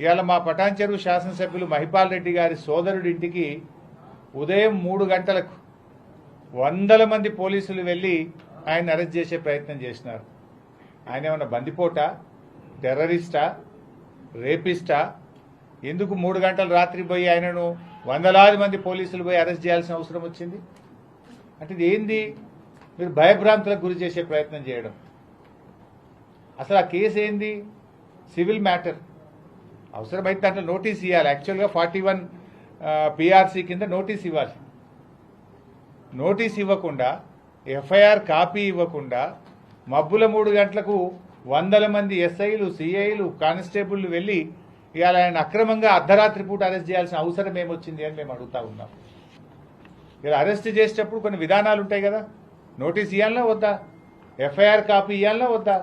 ఇవాళ మా పటాన్చెరు శాసనసభ్యులు మహిపాల్ రెడ్డి గారి సోదరుడి ఇంటికి ఉదయం మూడు గంటలకు వందల మంది పోలీసులు వెళ్ళి ఆయన అరెస్ట్ చేసే ప్రయత్నం చేసినారు. ఆయన ఏమన్నా బందిపోట టెర్రరిస్టా రేపిస్టా? ఎందుకు మూడు గంటలు రాత్రి పోయి ఆయనను వందలాది మంది పోలీసులు పోయి అరెస్ట్ చేయాల్సిన అవసరం వచ్చింది? అంటే ఇది ఏంది? మీరు భయభ్రాంతులకు గురి చేసే ప్రయత్నం చేయడం. అసలు ఆ కేసు ఏంది? Civil matter. అవసరమైతే దాంట్లో నోటీస్ ఇవ్వాలి యాక్చువల్గా ఫార్టీ వన్ పిఆర్సీ కింద నోటీస్ ఇవ్వాలి. నోటీస్ ఇవ్వకుండా ఎఫ్ఐఆర్ కాపీ ఇవ్వకుండా మబ్బుల మూడు గంటలకు వందల మంది ఎస్ఐలు సిఐలు కానిస్టేబుల్ వెళ్ళి ఇవాళ ఆయన అక్రమంగా అర్ధరాత్రి పూట అరెస్ట్ చేయాల్సిన అవసరం ఏమొచ్చింది అని మేము అడుగుతా ఉన్నాం. ఇలా అరెస్ట్ చేసేటప్పుడు కొన్ని విధానాలు ఉంటాయి కదా. నోటీస్ ఇవ్వాలన్నా వద్దా? ఎఫ్ఐఆర్ కాపీ ఇవ్వాలన్నా వద్దా?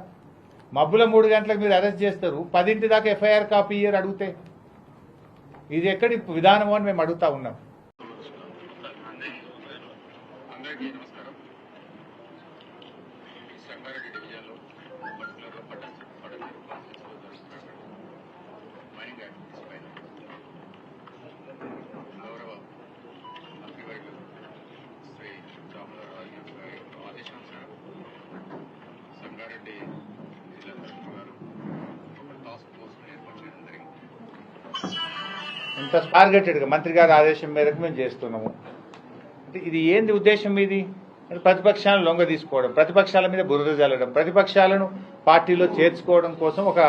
మబ్బుల మూడు గంటలకు మీరు అరెస్ట్ చేస్తారు. పదింటి దాకా ఎఫ్ఐఆర్ కాపీ ఇయ్యరు అడిగితే. ఇది ఎక్కడి విధానము అని మేము అడుగుతా ఉన్నాం. నమస్కారం. సంగారెడ్డి డివిజన్లో పర్టికులర్గా పట్టణ పట్టణ ఇంత టార్గెటెడ్గా మంత్రి గారి ఆదేశం మేరకు మేము చేస్తున్నాము. అంటే ఇది ఏంది ఉద్దేశం ఇది ప్రతిపక్షాలను లొంగ తీసుకోవడం ప్రతిపక్షాల మీద బురద జల్లడం ప్రతిపక్షాలను పార్టీలో చేర్చుకోవడం కోసం ఒక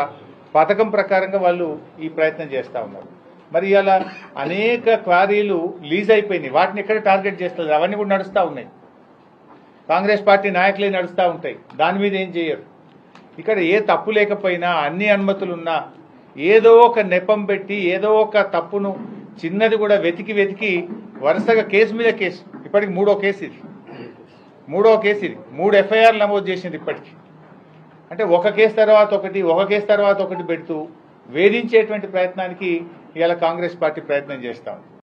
పథకం ప్రకారంగా వాళ్ళు ఈ ప్రయత్నం చేస్తూ ఉన్నారు. మరి ఇలా అనేక క్వారీలు లీజ్ అయిపోయినాయి. వాటిని ఎక్కడ టార్గెట్ చేస్తారు అవన్నీ కూడా నడుస్తూ ఉన్నాయి. కాంగ్రెస్ పార్టీ నాయకులే నడుస్తూ ఉంటాయి. దాని మీద ఏం చేయరు? ఇక్కడ ఏ తప్పు లేకపోయినా అన్ని అనుమతులు ఉన్నా ఏదో ఒక నెపం పెట్టి ఏదో ఒక తప్పును చిన్నది కూడా వెతికి వెతికి వరుసగా కేసు మీద కేసు. ఇప్పటికి మూడో కేసు ఇది. మూడో కేసు ఇది. మూడు ఎఫ్ఐఆర్ నమోదు చేసింది ఇప్పటికి. అంటే ఒక కేసు తర్వాత ఒకటి ఒక కేసు తర్వాత ఒకటి పెడుతూ వేధించేటువంటి ప్రయత్నానికి ఇవాళ కాంగ్రెస్ పార్టీ ప్రయత్నం చేస్తాం